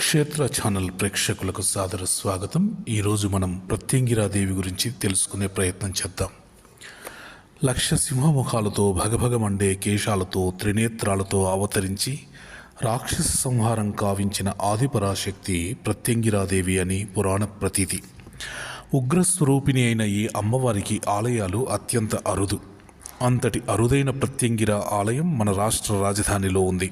క్షేత్ర ఛానల్ ప్రేక్షకులకు సాదర స్వాగతం. ఈరోజు మనం ప్రత్యంగిరాదేవి గురించి తెలుసుకునే ప్రయత్నం చేద్దాం. లక్ష సింహముఖాలతో భగభగమండే కేశాలతో త్రినేత్రాలతో అవతరించి రాక్షస సంహారం కావించిన ఆదిపరాశక్తి ప్రత్యంగిరాదేవి అని పురాణ ప్రతీతి. ఉగ్రస్వరూపిణి అయిన ఈ అమ్మవారికి ఆలయాలు అత్యంత అరుదు. అంతటి అరుదైన ప్రత్యంగిర ఆలయం మన రాష్ట్ర రాజధానిలో ఉంది.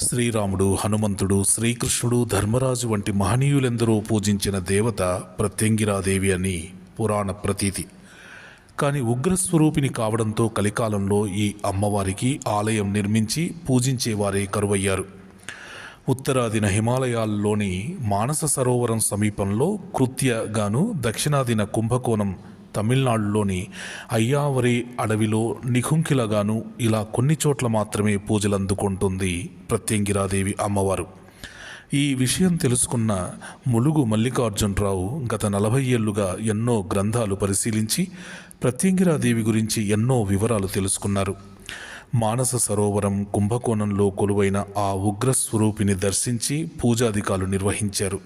శ్రీరాముడు హనుమంతుడు శ్రీకృష్ణుడు ధర్మరాజు వంటి మహనీయులెందరో పూజించిన దేవత ప్రత్యంగిరాదేవి అని పురాణ ప్రతీతి. కానీ ఉగ్రస్వరూపిణి కావడంతో కలికాలంలో ఈ అమ్మవారికి ఆలయం నిర్మించి పూజించేవారే కరువయ్యారు. ఉత్తరాదిన హిమాలయాల్లోని మానస సరోవరం సమీపంలో కృత్యగాను దక్షిణాదిన కుంభకోణం తమిళనాడులోని అయ్యావరి అడవిలో నిఖుంకిలగాను ఇలా కొన్ని చోట్ల మాత్రమే పూజలు అందుకుంటుంది ప్రత్యంగిరాదేవి అమ్మవారు. ఈ విషయం తెలుసుకున్న ములుగు మల్లికార్జునరావు గత నలభై ఏళ్ళుగా ఎన్నో గ్రంథాలు పరిశీలించి ప్రత్యంగిరాదేవి గురించి ఎన్నో వివరాలు తెలుసుకున్నారు. మానస సరోవరం కుంభకోణంలో కొలువైన ఆ ఉగ్రస్వరూపిని దర్శించి పూజాధికాలు నిర్వహించారు.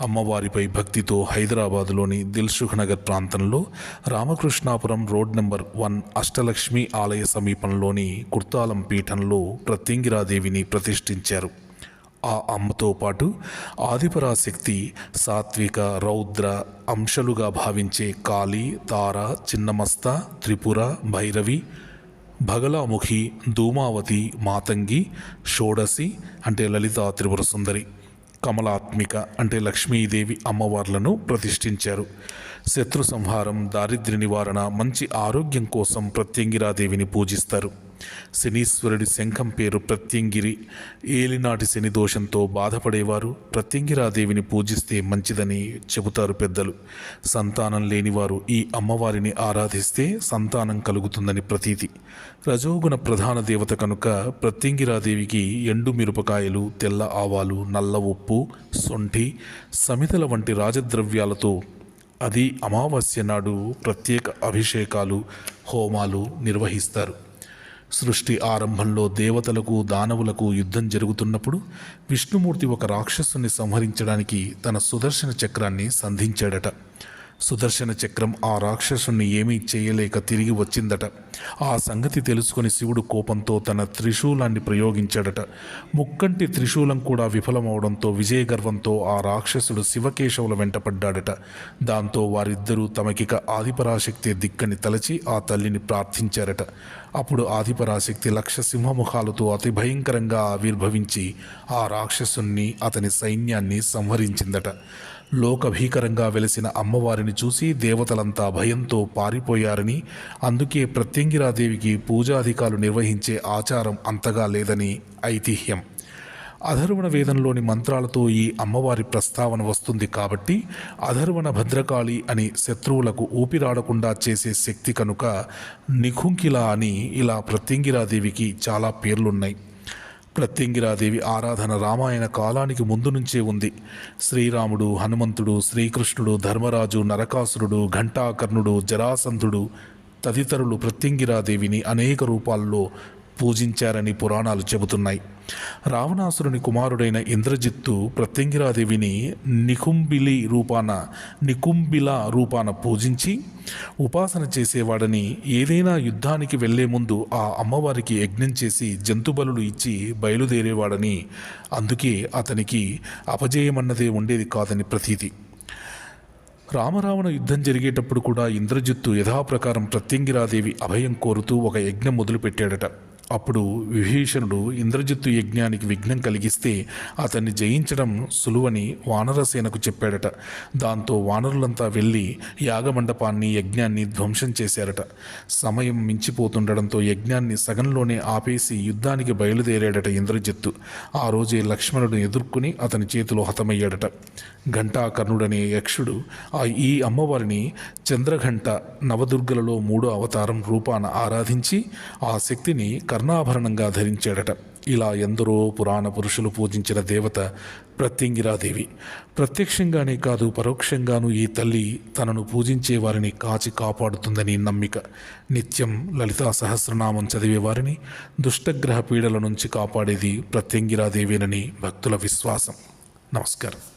అమ్మవారిపై భక్తితో హైదరాబాదులోని దిల్సుఖ్ నగర్ ప్రాంతంలో Ramakrishnapuram road number one Ashtalakshmi ఆలయ సమీపంలోని కుర్తాలం పీఠంలో ప్రత్యంగిరాదేవిని ప్రతిష్ఠించారు. ఆ అమ్మతో పాటు ఆదిపరాశక్తి సాత్విక రౌద్ర అంశలుగా భావించే కాళీ తార చిన్నమస్త త్రిపుర భైరవి భగలాముఖి ధూమావతి మాతంగి షోడసి అంటే లలిత త్రిపుర సుందరి. కమలాత్మిక అంటే లక్ష్మీదేవి అమ్మవార్లను ప్రతిష్ఠించారు. శత్రు సంహారం దారిద్ర్య నివారణ మంచి ఆరోగ్యం కోసం ప్రత్యంగిరాదేవిని పూజిస్తారు. శనీశ్వరుడి శంఖం పేరు ప్రత్యంగిరి. ఏలినాటి శని దోషంతో బాధపడేవారు. ప్రత్యంగిరాదేవిని పూజిస్తే మంచిదని చెబుతారు పెద్దలు. సంతానం లేనివారు ఈ అమ్మవారిని ఆరాధిస్తే సంతానం కలుగుతుందని ప్రతీతి. రజోగుణ ప్రధాన దేవత కనుక ప్రత్యంగిరాదేవికి ఎండు మిరపకాయలు తెల్ల ఆవాలు నల్ల ఉప్పు సొంఠి సమితల వంటి రాజద్రవ్యాలతో అది అమావాస్య నాడు ప్రత్యేక అభిషేకాలు హోమాలు నిర్వహిస్తారు. సృష్టి ఆరంభంలో దేవతలకు దానవులకు యుద్ధం జరుగుతున్నప్పుడు విష్ణుమూర్తి ఒక రాక్షసుని సంహరించడానికి తన సుదర్శన చక్రాన్ని సంధించాడట. సుదర్శన చక్రం ఆ రాక్షసుని ఏమీ చేయలేక తిరిగి వచ్చిందట. ఆ సంగతి తెలుసుకొని శివుడు కోపంతో తన త్రిశూలాన్ని ప్రయోగించాడట. ముక్కంటి త్రిశూలం కూడా విఫలమవడంతో విజయగర్వంతో ఆ రాక్షసుడు శివకేశవుల వెంటపడ్డాడట దాంతో వారిద్దరూ తమకిక ఆదిపరాశక్తి దిక్కని తలచి ఆ తల్లిని ప్రార్థించారట. అప్పుడు ఆదిపరాశక్తి లక్ష సింహముఖాలతో అతి భయంకరంగా ఆవిర్భవించి ఆ రాక్షసుణ్ణి అతని సైన్యాన్ని సంహరించిందట. లోకభీకరంగా వెలిసిన అమ్మవారిని చూసి దేవతలంతా భయంతో పారిపోయారని అందుకే ప్రత్యంగిరాదేవికి పూజాధికాలు నిర్వహించే ఆచారం అంతగా లేదని ఐతిహ్యం. అధర్వణ వేదంలోని మంత్రాలతో ఈ అమ్మవారి ప్రస్తావన వస్తుంది కాబట్టి అధర్వణ భద్రకాళి అని శత్రువులకు ఊపిరాడకుండా చేసే శక్తి కనుక నిఖుంకిల అని ఇలా ప్రత్యంగిరాదేవికి చాలా పేర్లున్నాయి. ప్రత్యంగిరాదేవి ఆరాధన రామాయణ కాలానికి ముందు నుంచే ఉంది. శ్రీరాముడు హనుమంతుడు శ్రీకృష్ణుడు ధర్మరాజు నరకాసురుడు ఘంటాకర్ణుడు జరాసంధుడు తదితరులు ప్రత్యంగిరాదేవిని అనేక రూపాల్లో పూజించారని పురాణాలు చెబుతున్నాయి. రావణాసురుని కుమారుడైన ఇంద్రజిత్తు ప్రత్యంగిరాదేవిని నికుంబిలి రూపాన నికుంబిల రూపాన పూజించి ఉపాసన చేసేవాడని ఏదైనా యుద్ధానికి వెళ్ళే ముందు ఆ అమ్మవారికి యజ్ఞం చేసి జంతుబలులు ఇచ్చి బయలుదేరేవాడని అందుకే అతనికి అపజయమన్నదే ఉండేది కాదని ప్రతీతి. రామరావణ యుద్ధం జరిగేటప్పుడు కూడా ఇంద్రజిత్తు యథాప్రకారం ప్రత్యంగిరాదేవి అభయం కోరుతూ ఒక యజ్ఞం మొదలుపెట్టాడట. అప్పుడు విభీషణుడు ఇంద్రజిత్తు యజ్ఞానికి విఘ్నం కలిగిస్తే అతన్ని జయించడం సులువని వానరసేనకు చెప్పాడట. దాంతో వానరులంతా వెళ్ళి యాగమండపాన్ని యజ్ఞాన్ని ధ్వంసం చేశారట. సమయం మించిపోతుండడంతో యజ్ఞాన్ని సగంలోనే ఆపేసి యుద్ధానికి బయలుదేరాడట ఇంద్రజిత్తు. ఆ రోజే లక్ష్మణుడు ఎదుర్కొని అతని చేతిలో హతమయ్యాడట. ఘంటాకర్ణుడనే యక్షుడు ఆ ఈ అమ్మవారిని చంద్రఘంట నవదుర్గలలో మూడో అవతారం రూపాన ఆరాధించి ఆ శక్తిని కర్ణాభరణంగా ధరించాడట. ఇలా ఎందరో పురాణ పురుషులు పూజించిన దేవత ప్రత్యంగిరాదేవి. ప్రత్యక్షంగానే కాదు పరోక్షంగానూ ఈ తల్లి తనను పూజించే వారిని కాచి కాపాడుతుందని నమ్మిక. నిత్యం లలితా సహస్రనామం చదివే వారిని దుష్టగ్రహ పీడల నుంచి కాపాడేది ప్రత్యంగిరాదేవేనని భక్తుల విశ్వాసం. నమస్కారం.